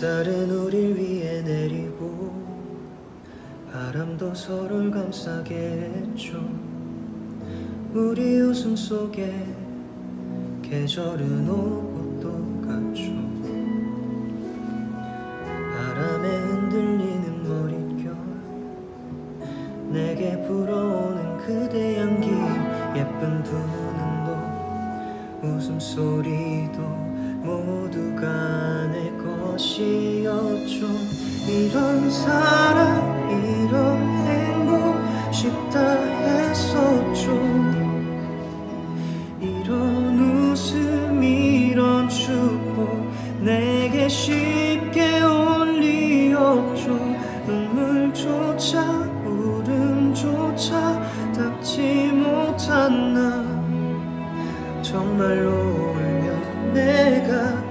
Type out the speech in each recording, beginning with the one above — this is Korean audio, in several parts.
햇살은 우릴 위해 내리고 바람도 서로를 감싸게 했죠. 우리 웃음 속에 계절은 오고 또 갔죠. 바람에 흔들리는 머릿결 내게 불어오는 그대 향기 예쁜 두 눈도 웃음소리도 모두가 내 것이었죠 이런 사랑 이런 행복 쉽다 했었죠. 이런 웃음 이런 축복 내게 쉽게 올 리 없죠. 눈물조차 울음조차 닿지 못한 나. 정말로 울며 내가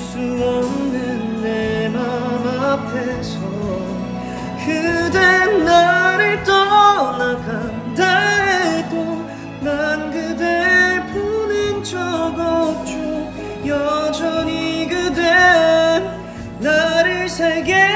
수 없는 내 맘 앞에서 그대 나를 떠나간다 해도 난 그댈 보낸 적 없죠. 여전히 그대 나를 세게